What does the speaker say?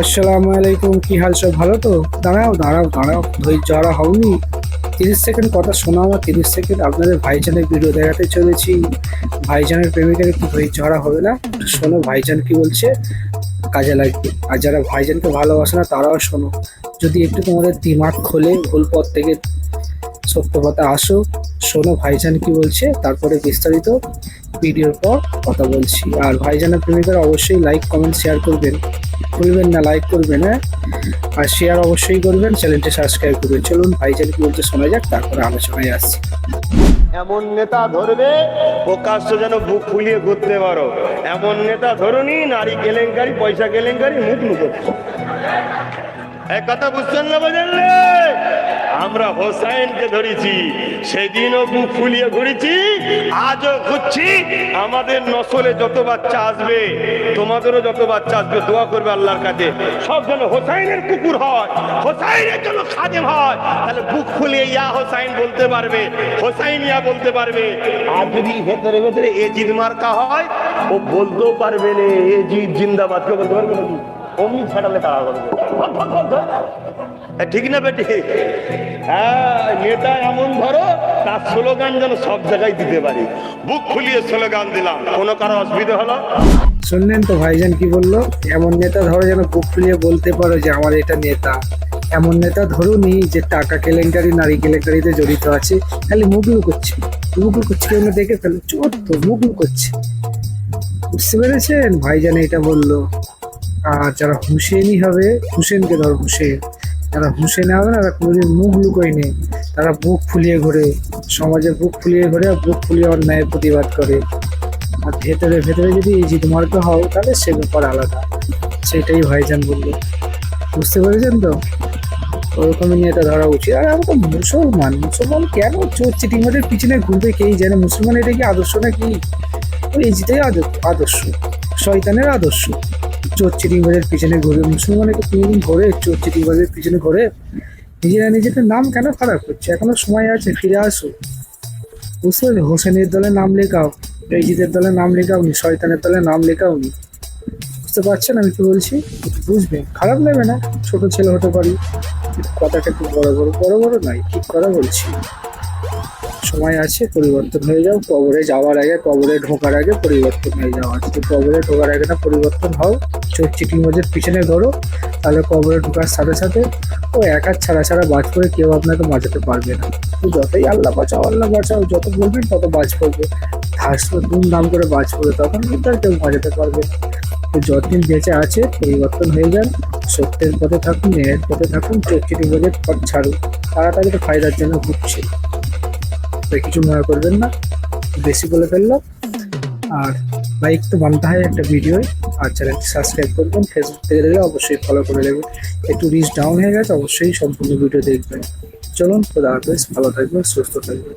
আসসালামু আলাইকুম, কি হাল সব ভালো তো? দাঁড়াও দাঁড়াও দাঁড়াও, ধৈর্য হারা হওনি তিরিশ সেকেন্ড কথা শোনা আমার তিরিশ সেকেন্ড আপনাদের ভাইজানের ভিডিও দেখাতে চলেছি। ভাইজানের প্রেমিকের একটু ধৈর্য হারা হবে না? শোনো, ভাইজান কি বলছে? কাজে লাগবে। আর যারা ভাইজানকে ভালোবাসে না, তারাও শোনো। যদি একটু তোমাদের দিমাগ খোলে, ভুল পথ থেকে সত্য কথা আসো, শোনো ভাইজান কি বলছে, তারপরে বিস্তারিত। ভিডিওর পর কথা বলছি। আর ভাইজানের প্রেমিকারা অবশ্যই লাইক কমেন্ট শেয়ার করবেন। ভুলবেন না লাইক করবেন হ্যাঁ? আর শেয়ার অবশ্যই করবেন চ্যানেলটি সাবস্ক্রাইব করবেন। চলুন ভাইজান কি বলতে শোনা যাক, তারপরে আলোচনায় আসছি। এমন নেতা ধরবে, প্রকাশ্য যেন বুক ফুলিয়ে ঘুরতে পারো। এমন নেতা ধরুনি, নারী কেলেঙ্কারি, পয়সা কেলেঙ্কারি, মুখ লুকোচ্ছে এক কথা বুঝছেন না বুঝলে আমরা হোসাইনকে ধরেছি, সেদিনও বুক ফুলিয়ে ঘুরেছি, আজও ঘুরছি আমাদের নসলে যত বাচ্চা আসবে, তোমাদেরও যত বাচ্চা আসবে, দোয়া করবে আল্লাহর কাছে। সব যেন হোসাইনের কুকুর হয়, হোসাইনের জন্য খাদেম হয়, তাহলে বুক ফুলিয়ে ইয়া হোসাইন বলতে পারবে, হোসাইন ইয়া বলতে পারবে। আর যদি ভেতরে ভেতরে এজিদ জিদ মার্কা হয়, ও বলতেও পারবে না, এজিদ জিদ জিন্দাবাদ কেউ বলতে পারবে নাকি? অমনি ছাড়ালে তারা করবে। ঠিক না বেটি? হ্যাঁ নেতা এমন ধরো তার স্লোগান যেন সব জায়গায় দিতে পারি। বুক খুলিয়ে স্লোগান দিলাম কোনো কারও অসুবিধা হলো? শুনলেন তো ভাইজান কি বলল? এমন নেতা ধরো যেন বুক খুলিয়ে বলতে পারো যে আমার এটা নেতা। এমন নেতা ধরুনি যে টাকা কেলেঙ্কারি নারী কেলেঙ্কারিতে জড়িত আছে। খালি মুখ করছে। মুখ লুকোচ্ছে কেউ না দেখে ফেলো। চোর তো মুখ লুকোচ্ছে বুঝতে পেরেছেন? ভাইজান এটা বলল। আর যারা হুসেনই হবে হুসেনকে ধর হুসেন যারা হুসেন হবে না, তারা কোনোদিন মুখ লুকোয় নেই তারা বুক ফুলিয়ে ঘোরে সমাজে বুক ফুলিয়ে ঘোরে, আর বুক ফুলিয়ে অন্যায়ের প্রতিবাদ করে। আর ভেতরে ভেতরে যদি এই জিত মার্ক হও তাহলে সে ব্যাপার আলাদা। সেটাই ভাইজান বলল। বুঝতে পেরেছেন তো? ওরকমই এটা ধরা উচিত। আর আমরা তো মুসলমান। মুসলমান কেন চোর চিটিমাটের পিছনে ঘুরবে? কেই জানে মুসলমান এটা কি আদর্শ নাকি? ওই আদর্শ। আদর্শ। শয়তানের আদর্শ। চোর চিটিংবাজের পিছনে ঘুরে মুসলমান এটা কোনোদিন ঘোরে চোর চিটিংবাজের পিছনে ঘোরে। নিজেরা নিজেদের নাম কেন খারাপ করছে? এখনও সময় আছে, ফিরে আসো। বুঝতে হোসেনের দলে নাম লেখাও, রেজিদের দলে নাম লেখাওনি, শয়তানের দলে নাম লেখাওনি। বুঝতে পারছেন আমি কি বলছি? বুঝবেন, খারাপ লাগবে না, ছোট ছেলে হতে পারি। কথাটা একটু বড় বড় বড় বড় নয়, ঠিক করা বলছি। সময় আছে, পরিবর্তন হয়ে যাও। কবরে যাওয়ার আগে, কবরে ঢোকার আগে পরিবর্তন হয়ে যাও। আজকে কবরে ঢোকার আগে না পরিবর্তন হও চোখ চিটিং মজের পিছনে ধরো, তাহলে কবরে ঢোকার সাথে সাথে ও একা ছাড়া ছাড়া বাজ করে কেউ আপনাকে বাঁচাতে পারবে না। যতই আল্লাহ বাঁচাও আল্লাহ বাঁচাও, যত বলবেন তত বাজ পড়বে। ধাস দাম করে বাজ পড়বে, তখন কিন্তু আর কেউ বাঁচাতে পারবে তো যতদিন বেঁচে আছে, পরিবর্তন হয়ে যান, সত্যের পথে থাকুন, ন্যায়ের পথে থাকুন চোখ চিটিং মজের পথ ছাড়ুন। তাড়াতাড়ি ফায়দার জন্য ঘুরছে। তো কিছু মনে করবেন না। বেশি বলে ফেললাম আর লাইক তো বানতে হয় একটা ভিডিও আর চ্যানেলটি সাবস্ক্রাইব করবেন। ফেসবুক থেকে দেখলে অবশ্যই ফলো করে দেবেন একটু রিচ ডাউন হয়ে গেছে, অবশ্যই সম্পূর্ণ ভিডিও দেখবেন। চলুন, খোদা হাফেজ। ভালো থাকবেন, সুস্থ থাকবেন।